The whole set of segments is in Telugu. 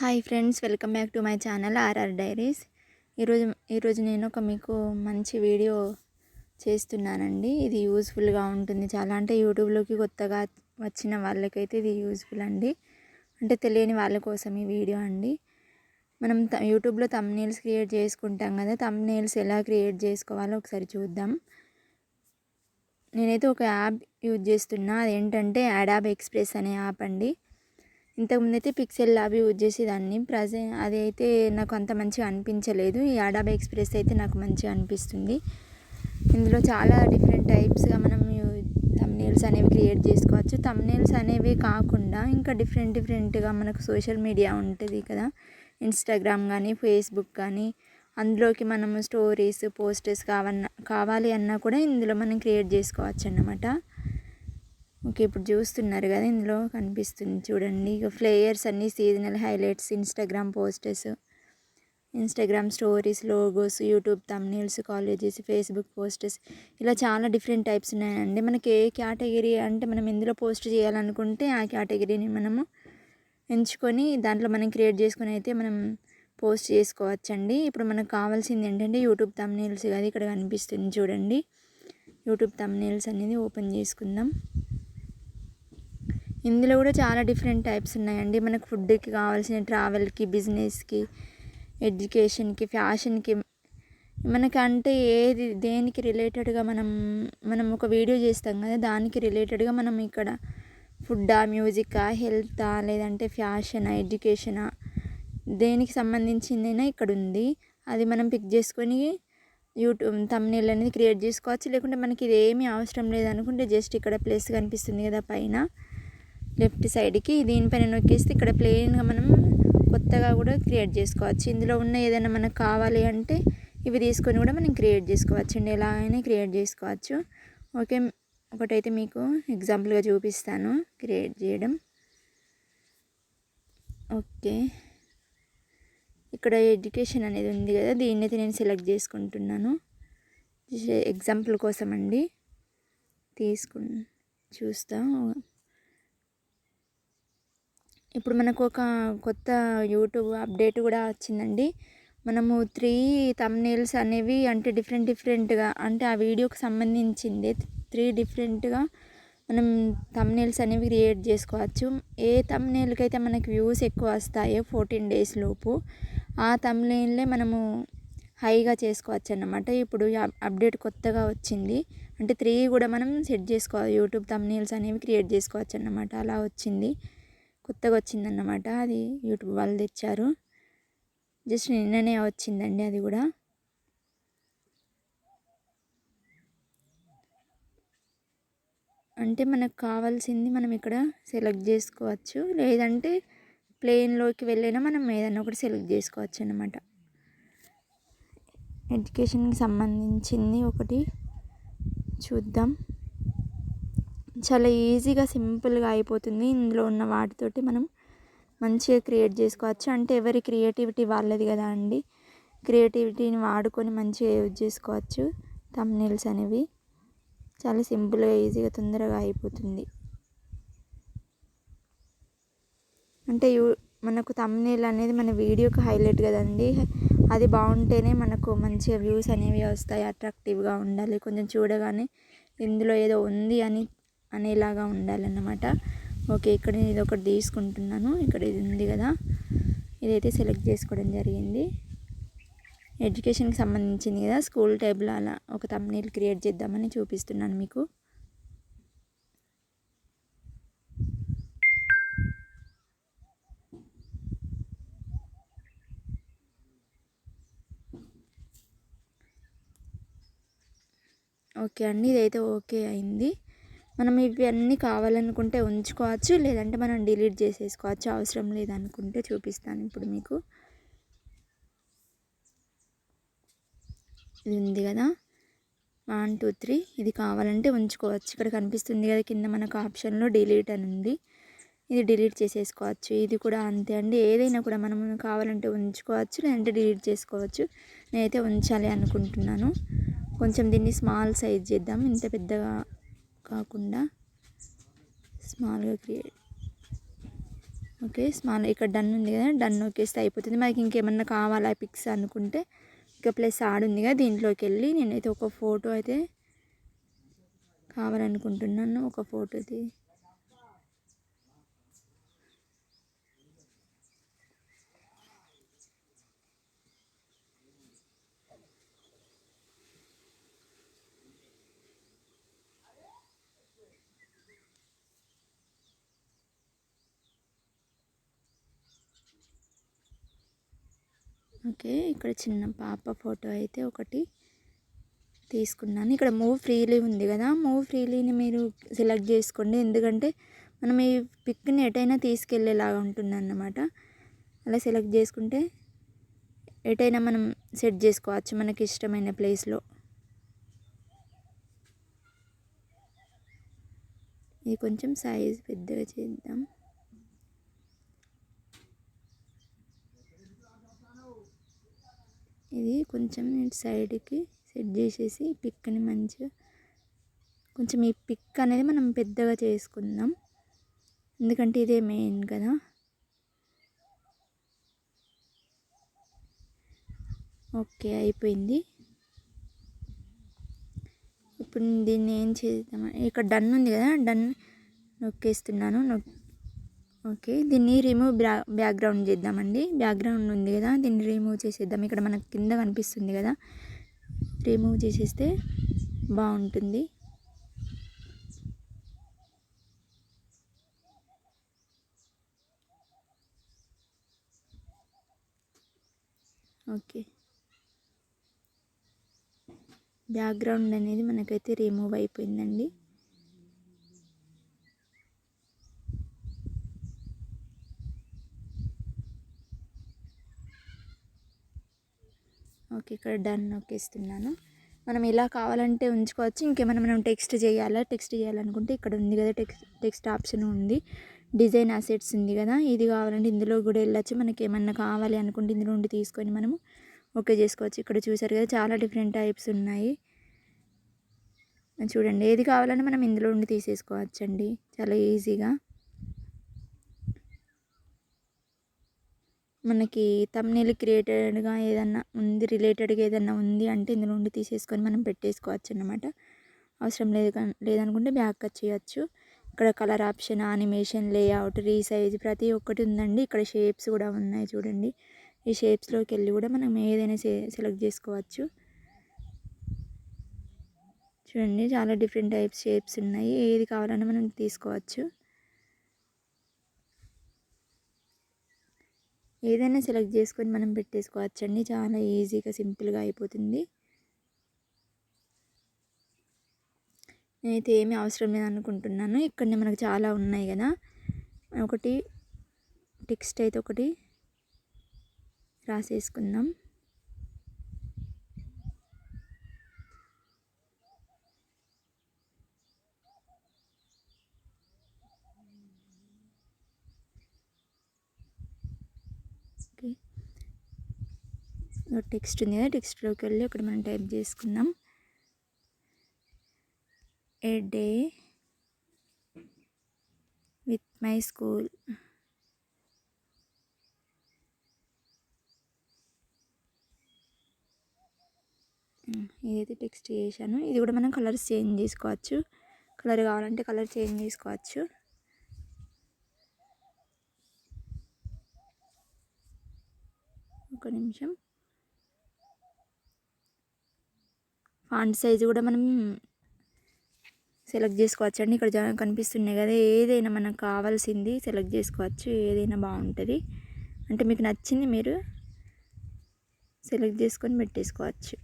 Hi friends welcome back to my channel RR diaries. ఈరోజు ఈరోజు నేను ఒక మీకు మంచి వీడియో చేస్తున్నానండి. ఇది యూస్ఫుల్గా ఉంటుంది. చాలా అంటే యూట్యూబ్లోకి కొత్తగా వచ్చిన వాళ్ళకైతే ఇది యూస్ఫుల్ అండి. అంటే తెలియని వాళ్ళ కోసం ఈ వీడియో అండి. మనం యూట్యూబ్లో తమ్నేల్స్ క్రియేట్ చేసుకుంటాం కదా తమ్నేల్స్ ఎలా క్రియేట్ చేసుకోవాలో ఒకసారి చూద్దాం. నేనైతే ఒక యాప్ యూజ్ చేస్తున్నా. అదేంటంటే యాడాబ్ ఎక్స్ప్రెస్ అనే యాప్ అండి. ఇంతకుముందు అయితే పిక్సెల్ ల్యాబ్ యూజ్ చేసేదాన్ని. ప్రజె అది అయితే నాకు అంత మంచిగా అనిపించలేదు. ఈ అడాబ్ ఎక్స్ప్రెస్ అయితే నాకు మంచిగా అనిపిస్తుంది. ఇందులో చాలా డిఫరెంట్ టైప్స్గా మనం తమ్నేల్స్ అనేవి క్రియేట్ చేసుకోవచ్చు. తమ్నేల్స్ అనేవి కాకుండా ఇంకా డిఫరెంట్ డిఫరెంట్గా మనకు సోషల్ మీడియా ఉంటుంది కదా. ఇన్స్టాగ్రామ్ కానీ ఫేస్బుక్ కానీ అందులోకి మనము స్టోరీస్ పోస్టర్స్ కావన్నా కావాలి అన్నా కూడా ఇందులో మనం క్రియేట్ చేసుకోవచ్చు అన్నమాట. ఓకే ఇప్పుడు చూస్తున్నారు కదా ఇందులో కనిపిస్తుంది చూడండి. ఇక ఫ్లేయర్స్ అన్నీ seasonal highlights Instagram posters Instagram stories logos YouTube thumbnails colleges Facebook posters ఇలా చాలా డిఫరెంట్ టైప్స్ ఉన్నాయండి. మనకి ఏ కేటగిరీ అంటే మనం ఎందులో పోస్ట్ చేయాలనుకుంటే ఆ కేటగిరీని మనము ఎంచుకొని దాంట్లో మనం క్రియేట్ చేసుకొని అయితే మనం పోస్ట్ చేసుకోవచ్చండి. ఇప్పుడు మనకు కావాల్సింది ఏంటంటే యూట్యూబ్ తమ్నీల్స్ కదా ఇక్కడ కనిపిస్తుంది చూడండి. యూట్యూబ్ తమ్నీల్స్ అనేది ఓపెన్ చేసుకుందాం. ఇందులో కూడా చాలా డిఫరెంట్ టైప్స్ ఉన్నాయండి. మనకు ఫుడ్కి కావాల్సిన ట్రావెల్కి బిజినెస్కి ఎడ్యుకేషన్కి ఫ్యాషన్కి మనకంటే ఏది దేనికి రిలేటెడ్గా మనం మనం ఒక వీడియో చేస్తాం కదా దానికి రిలేటెడ్గా మనం ఇక్కడ ఫుడ్డా మ్యూజికా హెల్తా లేదంటే ఫ్యాషనా ఎడ్యుకేషనా దేనికి సంబంధించిందైనా ఇక్కడ ఉంది అది మనం పిక్ చేసుకొని యూట్యూబ్ తమ్నేల్ అనేది క్రియేట్ చేసుకోవచ్చు. లేకుంటే మనకి ఇది ఏమీ అవసరం లేదనుకుంటే జస్ట్ ఇక్కడ ప్లేస్ కనిపిస్తుంది కదా పైన. లెఫ్ట్ సైడ్కి దీనిపైన నొక్కేస్తే ఇక్కడ ప్లెయిన్గా మనం కొత్తగా కూడా క్రియేట్ చేసుకోవచ్చు. ఇందులో ఉన్న ఏదైనా మనకు కావాలి అంటే ఇవి తీసుకొని కూడా మనం క్రియేట్ చేసుకోవచ్చు అండి. ఎలా అయినా క్రియేట్ చేసుకోవచ్చు. ఓకే ఒకటైతే మీకు ఎగ్జాంపుల్గా చూపిస్తాను. క్రియేట్ చేయడం. ఓకే. ఇక్కడ ఎడ్యుకేషన్ అనేది ఉంది కదా దీన్నైతే నేను సెలెక్ట్ చేసుకుంటున్నాను. ఎగ్జాంపుల్ కోసం అండి. తీసుకు చూస్తా. ఇప్పుడు మనకు ఒక కొత్త యూట్యూబ్ అప్డేట్ కూడా వచ్చిందండి. మనము త్రీ తమ్నేల్స్ అనేవి అంటే డిఫరెంట్ డిఫరెంట్గా అంటే ఆ వీడియోకి సంబంధించింది త్రీ డిఫరెంట్గా మనం తమ్నేల్స్ అనేవి క్రియేట్ చేసుకోవచ్చు. ఏ తమ్నేల్కి అయితే మనకి వ్యూస్ ఎక్కువ వస్తాయో ఫోర్టీన్ డేస్ లోపు ఆ తమ్నేల్లే మనము హైగా చేసుకోవచ్చు అన్నమాట ఇప్పుడు అప్డేట్ కొత్తగా వచ్చింది. అంటే త్రీ కూడా మనం సెట్ చేసుకోవాలి. యూట్యూబ్ తమ్నేల్స్ అనేవి క్రియేట్ చేసుకోవచ్చు అన్నమాట అలా వచ్చింది. కొత్తగా వచ్చిందన్నమాట. అది యూట్యూబ్ వాళ్ళు తెచ్చారు. జస్ట్ నిన్ననే వచ్చిందండి అది కూడా. అంటే మనకు కావాల్సింది మనం ఇక్కడ సెలెక్ట్ చేసుకోవచ్చు. లేదంటే ప్లేన్లోకి వెళ్ళినా మనం ఏదైనా ఒకటి సెలెక్ట్ చేసుకోవచ్చు అన్నమాట. ఎడ్యుకేషన్కి సంబంధించింది ఒకటి చూద్దాం. చాలా ఈజీగా సింపుల్గా అయిపోతుంది. ఇందులో ఉన్న వాటితోటి మనం మంచిగా క్రియేట్ చేసుకోవచ్చు. అంటే ఎవరి క్రియేటివిటీ వాళ్ళది కదా అండి. క్రియేటివిటీని వాడుకొని మంచిగా యూజ్ చేసుకోవచ్చు. తమ్నెల్స్ అనేవి చాలా సింపుల్గా ఈజీగా తొందరగా అయిపోతుంది. అంటే యూ మనకు తమ్నేల్ అనేది మన వీడియోకి హైలైట్ కదండి. అది బాగుంటేనే మనకు మంచిగా వ్యూస్ అనేవి వస్తాయి. అట్రాక్టివ్గా ఉండాలి. కొంచెం చూడగానే ఇందులో ఏదో ఉంది అని అనేలాగా ఉండాలన్నమాట. ఓకే ఇక్కడ నేను ఇది ఒకటి తీసుకుంటున్నాను. ఇక్కడ ఇది ఉంది కదా. ఇదైతే సెలెక్ట్ చేసుకోవడం జరిగింది. ఎడ్యుకేషన్కి సంబంధించింది కదా. స్కూల్ టేబుల్ అలా ఒక తమ్నీల్ క్రియేట్ చేద్దామని చూపిస్తున్నాను మీకు. ఓకే అండి ఇదైతే ఓకే అయింది. మనం ఇవన్నీ కావాలనుకుంటే ఉంచుకోవచ్చు లేదంటే మనం డిలీట్ చేసేసుకోవచ్చు అవసరం లేదనుకుంటే చూపిస్తాను ఇప్పుడు మీకు. ఇది ఉంది కదా? One two three. ఇది కావాలంటే ఉంచుకోవచ్చు. ఇక్కడ కనిపిస్తుంది కదా కింద మనకు ఆప్షన్లో డిలీట్ అని ఉంది. ఇది డిలీట్ చేసేసుకోవచ్చు. ఇది కూడా అంతే అండి. ఏదైనా కూడా మనం కావాలంటే ఉంచుకోవచ్చు లేదంటే డిలీట్ చేసుకోవచ్చు. నేనైతే ఉంచాలి అనుకుంటున్నాను. కొంచెం దీన్ని స్మాల్ సైజ్ చేద్దాం. ఇంత పెద్దగా కాకుండా స్మాల్గా క్రియేట్. ఓకే స్మాల్ ఇక్కడ డన్ ఉంది కదా డన్ నొక్కేస్తే అయిపోతుంది. మనకి ఇంకేమన్నా కావాలా పిక్స్ అనుకుంటే ఇంకా ప్లస్ ఆడ్ ఉంది కదా దీంట్లోకి వెళ్ళి నేనైతే ఒక ఫోటో అయితే కావాలనుకుంటున్నాను. ఒక ఫోటోది. ఓకే ఇక్కడ చిన్న పాప ఫోటో అయితే ఒకటి తీసుకున్నాను. ఇక్కడ మూవ్ ఫ్రీలీ ఉంది కదా మూవ్ ఫ్రీలీని మీరు సెలెక్ట్ చేసుకోండి. ఎందుకంటే మనం ఈ పిక్ని ఎటైనా తీసుకెళ్ళేలాగా ఉంటుంది అన్నమాట అలా సెలెక్ట్ చేసుకుంటే ఎటైనా మనం సెట్ చేసుకోవచ్చు మనకి ఇష్టమైన ప్లేస్లో. ఇది కొంచెం సైజ్ పెద్దగా చేద్దాం. ఇది కొంచెం ఇటు సైడ్కి సెట్ చేసేసి పిక్ని మంచిగా కొంచెం ఈ పిక్ అనేది మనం పెద్దగా చేసుకుందాం. ఎందుకంటే ఇదే మెయిన్ కదా. ఓకే అయిపోయింది. ఇప్పుడు దీన్ని ఏం చేద్దాం ఇక్కడ డన్ ఉంది కదా? డన్ నొక్కేస్తున్నాను. నొక్ ఓకే దీన్ని రిమూవ్ బ్యా బ్యాక్గ్రౌండ్ చేద్దామండి. బ్యాక్గ్రౌండ్ ఉంది కదా దీన్ని రిమూవ్ చేసేద్దాం. ఇక్కడ మనకు కింద కనిపిస్తుంది కదా రిమూవ్ చేసేస్తే బాగుంటుంది. ఓకే. బ్యాక్గ్రౌండ్ అనేది మనకైతే రిమూవ్ అయిపోయిందండి. ఓకే ఇక్కడ డన్ నొక్కేస్తున్నాను మనం ఇలా కావాలంటే ఉంచుకోవచ్చు. ఇంకేమైనా మనం టెక్స్ట్ చేయాలా? టెక్స్ట్ చేయాలనుకుంటే ఇక్కడ ఉంది కదా టెక్స్ట్ టెక్స్ట్ ఆప్షన్ ఉంది. డిజైన్ అసెట్స్ ఉంది కదా. ఇది కావాలంటే ఇందులో కూడా వెళ్ళచ్చు. మనకి ఏమన్నా కావాలి అనుకుంటే ఇందులో ఉండి తీసుకొని మనము ఓకే చేసుకోవచ్చు. ఇక్కడ చూసారు కదా చాలా డిఫరెంట్ టైప్స్ ఉన్నాయి. చూడండి ఏది కావాలన్నా మనం ఇందులో ఉండి తీసేసుకోవచ్చండి. చాలా ఈజీగా మనకి తమ్నేల్ క్రియేటెడ్గా ఏదన్నా ఉంది రిలేటెడ్గా ఏదన్నా ఉంది అంటే ఇందులో ఉండి తీసేసుకొని మనం పెట్టేసుకోవచ్చు అన్నమాట. అవసరం లేదు లేదనుకుంటే బ్యాక్ కట్ చేయొచ్చు. ఇక్కడ colour option animation layout resize ప్రతి ఒక్కటి ఉందండి. ఇక్కడ షేప్స్ కూడా ఉన్నాయి చూడండి. ఈ షేప్స్లోకి వెళ్ళి కూడా మనం ఏదైనా సెలెక్ట్ చేసుకోవచ్చు. చూడండి చాలా డిఫరెంట్ టైప్స్ షేప్స్ ఉన్నాయి. ఏది కావాలన్నా మనం తీసుకోవచ్చు. ఏదైనా సెలెక్ట్ చేసుకొని మనం పెట్టేసుకోవచ్చు అండి. చాలా ఈజీగా సింపుల్గా అయిపోతుంది. నేనైతే ఏమీ అవసరం లేదు అనుకుంటున్నాను. ఇక్కడనే మనకు చాలా ఉన్నాయి కదా. ఒకటి టెక్స్ట్ అయితే ఒకటి రాసేసుకుందాం ఓకే టెక్స్ట్ ఉంది కదా టెక్స్ట్లోకి వెళ్ళి ఇక్కడ మనం టైప్ చేసుకుందాం. A day with my school ఇదైతే టెక్స్ట్ చేశాను ఇది కూడా మనం కలర్స్ చేంజ్ చేసుకోవచ్చు. కలర్ కావాలంటే కలర్ చేంజ్ చేసుకోవచ్చు. ఒక నిమిషం. ఫాంట్ సైజు కూడా మనం సెలెక్ట్ చేసుకోవచ్చు అండి. ఇక్కడ కనిపిస్తున్నాయి కదా ఏదైనా మనకు కావాల్సింది సెలెక్ట్ చేసుకోవచ్చు. ఏదైనా బాగుంటుంది. అంటే మీకు నచ్చింది మీరు సెలెక్ట్ చేసుకొని పెట్టేసుకోవచ్చు.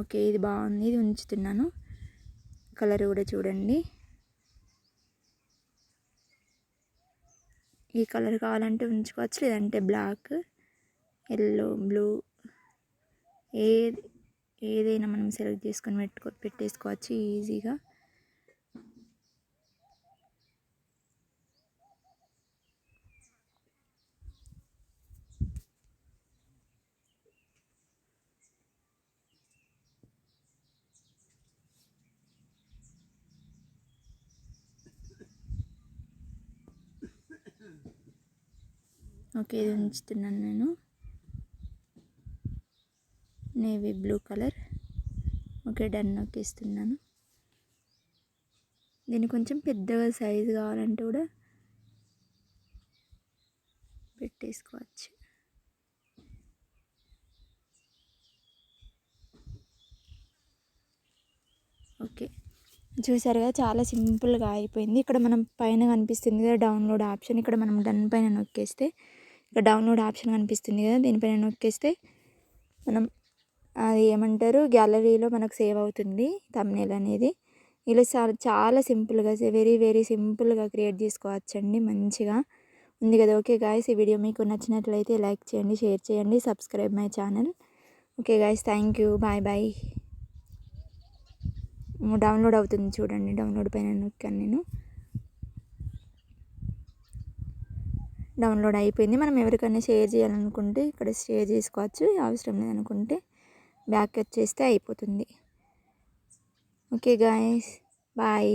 ఓకే ఇది బాగుంది. ఇది ఉంచుతున్నాను. కలర్ కూడా చూడండి. ఈ కలర్ కావాలంటే ఉంచుకోవచ్చు లేదంటే బ్లాక్. ఎల్లో బ్లూ ఏ ఏదైనా మనం సెలెక్ట్ చేసుకొని పెట్టుకో పెట్టేసుకోవచ్చు ఈజీగా. ఓకే ఇది ఉంచుతున్నాను నేను. Navy blue colour. Okay done. నొక్కిస్తున్నాను దీన్ని కొంచెం పెద్దగా సైజు కావాలంటే కూడా పెట్టేసుకోవచ్చు. ఓకే. చూసారుగా చాలా సింపుల్గా అయిపోయింది. ఇక్కడ మనం పైన కనిపిస్తుంది కదా డౌన్లోడ్ ఆప్షన్. ఇక్కడ మనం డన్ పైన నొక్కేస్తే ఇక్కడ డౌన్లోడ్ ఆప్షన్ కనిపిస్తుంది కదా దీనిపైన నొక్కేస్తే మనం అది ఏమంటారు? గ్యాలరీలో మనకు సేవ్ అవుతుంది తమ్నేల్ అనేది. ఇలా చాలా చాలా సింపుల్గా వెరీ వెరీ సింపుల్గా క్రియేట్ చేసుకోవచ్చండి మంచిగా. ఉంది కదా? ఓకే గాయస్ ఈ వీడియో మీకు నచ్చినట్లయితే లైక్ చేయండి షేర్ చేయండి subscribe my channel. Okay guys thank you bye bye. Download అవుతుంది చూడండి డౌన్లోడ్ పైన నొక్కాను నేను. డౌన్లోడ్ అయిపోయింది. మనం ఎవరికైనా షేర్ చేయాలనుకుంటే ఇక్కడ షేర్ చేసుకోవచ్చు అవసరం లేదనుకుంటే. బ్యాక్ వచ్చేస్తే అయిపోతుంది. Okay guys bye